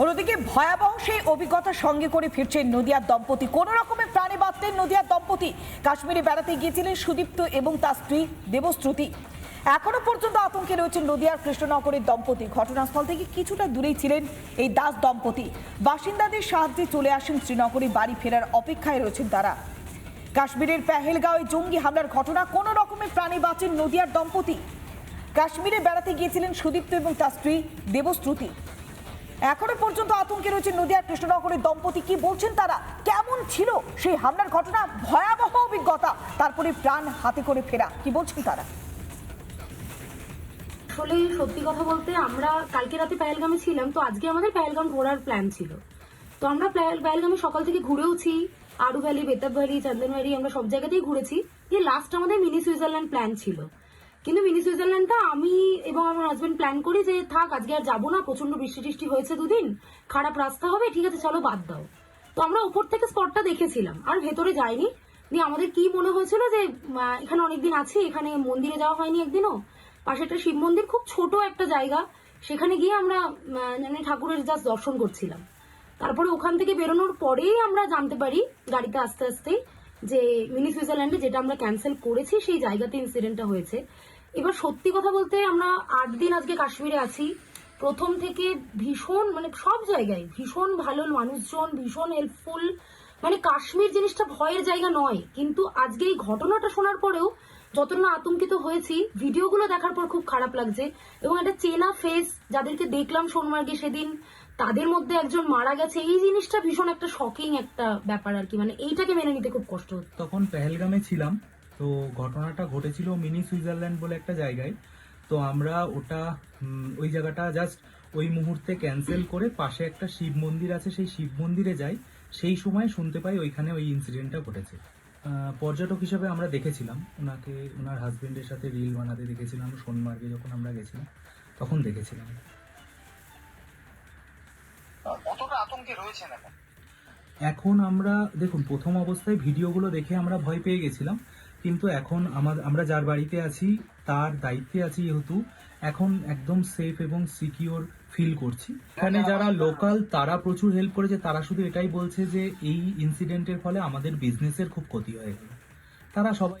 অন্যদিকে ভয়াবহ সেই অভিজ্ঞতা সঙ্গে করে ফিরছেন নদিয়ার দম্পতি। কোন রকমের প্রাণে বাঁচলেন নদিয়ার দম্পতি। কাশ্মীরে বেড়াতে গিয়েছিলেন সুদীপ্ত এবং তার স্ত্রী দেবশ্রুতি। এখনও পর্যন্ত আতঙ্কে রয়েছেন নদিয়ার কৃষ্ণনগরের দম্পতি। ঘটনাস্থল থেকে কিছুটা দূরেই ছিলেন এই দাস দম্পতি। বাসিন্দাদের সাহায্যে চলে আসেন শ্রীনগরে বাড়ি ফেরার অপেক্ষায় রয়েছেন তারা। কাশ্মীরের পেহেলগাঁওয়ে জঙ্গি হামলার ঘটনা কোন রকমের প্রাণে বাঁচেন নদিয়ার দম্পতি। কাশ্মীরে বেড়াতে গিয়েছিলেন সুদীপ্ত এবং তার স্ত্রী দেবশ্রুতি। এখনও পর্যন্ত আতঙ্কে রয়েছে নদিয়ার কৃষ্ণনগরের দম্পতি। কি বলছেন তারা? কেমন ছিল সেই হামলার ঘটনা? ভয়াবহ অভিজ্ঞতা। তারপরে প্রাণ হাতে করে ফেরা। কি বলছেন তারা? আসলে সত্যি কথা বলতে আমরা কালকে রাতে পেহেলগামে ছিলাম, তো আজকে আমাদের পেহেলগাম ঘোরার প্ল্যান ছিল। তো আমরা পেহেলগামে সকাল থেকে ঘুরেওছি, আরু ভ্যালি, বেতাব ভ্যালি আমরা সব জায়গাতেই ঘুরেছি। যে লাস্ট আমাদের মিনি সুইজারল্যান্ড প্ল্যান ছিল। কিন্তু মিনি সুইজারল্যান্ডটা আমি এবং আমার হাজব্যান্ড প্ল্যান করি যে, থাক, আজকে আর যাব না প্রচণ্ড বৃষ্টি টিষ্টি হয়েছে দুদিন, খারাপ রাস্তা হবে, ঠিক আছে, চলো বাদ দাও। তো আমরা উপর থেকে স্পটটা দেখেছিলাম, আর ভেতরে যাইনি। দিয়ে আমাদের কি মনে হয়েছিল যে এখানে অনেকদিন আছি, এখানে মন্দিরে যাওয়া হয়নি একদিনও? পাশে একটা শিব মন্দির, খুব ছোট একটা জায়গা, সেখানে গিয়ে আমরা মানে ঠাকুরের জাস্ট দর্শন করছিলাম। তারপরে ওখান থেকে বেরোনোর পরেই আমরা জানতে পারি, গাড়িতে আস্তে আস্তে যে মিনি সুইজারল্যান্ডে যেটা আমরা ক্যান্সেল করেছি, সেই জায়গাতে ইনসিডেন্টটা হয়েছে। এবার সত্যি কথা বলতে আমরা আট দিন আজকে কাশ্মীরে আছি। প্রথম থেকে ভীষণ মানে সব জায়গায় ভীষণ ভালো মানুষজন, ভীষণ হেল্পফুল মানে কাশ্মীর জিনিসটা ভয়ের জায়গা নয়, কিন্তু আজকে এই ঘটনাটা শোনার পরেও যত না আতঙ্কিত হয়েছি ভিডিওগুলো দেখার পর খুব খারাপ লাগছে। এবং একটা চেনা ফেস যাদেরকে দেখলাম সোনমার্গে সেদিন তাদের মধ্যে একজন মারা গেছে, এই জিনিসটা ভীষণ একটা শকিং একটা ব্যাপার আর কি। মানে এইটাকে মেনে নিতে খুব কষ্ট তখন পেহেলগামে ছিলাম, তো ঘটনাটা ঘটেছিল মিনি সুইজারল্যান্ড বলে একটা জায়গায়। তো আমরা ওটা ওই জায়গাটা জাস্ট ওই মুহূর্তে ক্যান্সেল করে পাশে একটা শিব মন্দির আছে, সেই শিব মন্দিরে যাই। সেই সময় শুনতে পাই ওইখানে ওই ইনসিডেন্টটা ঘটেছে। পর্যটক হিসাবে আমরা দেখেছিলাম। ওনাকে, ওনার হাজবেন্ডের সাথে রিল বানাতে দেখেছিলাম, সোনমার্গে যখন আমরা গেছিলাম, তখন দেখেছিলাম। কতটা আতঙ্কে রয়েছেন এখন? এখন আমরা দেখুন প্রথম অবস্থায় ভিডিওগুলো দেখে আমরা ভয় পেয়ে গেছিলাম কিন্তু এখন আমরা যার বাড়িতে আছি তার দায়িত্বে আছি যেহেতু এখন একদম সেফ এবং সিকিওর ফিল করছি। এখানে যারা লোকাল তারা প্রচুর হেল্প করেছে তারা শুধু এটাই বলছে যে এই ইনসিডেন্টের ফলে আমাদের বিজনেসের খুব ক্ষতি হয়ে গেল। তারা সবাই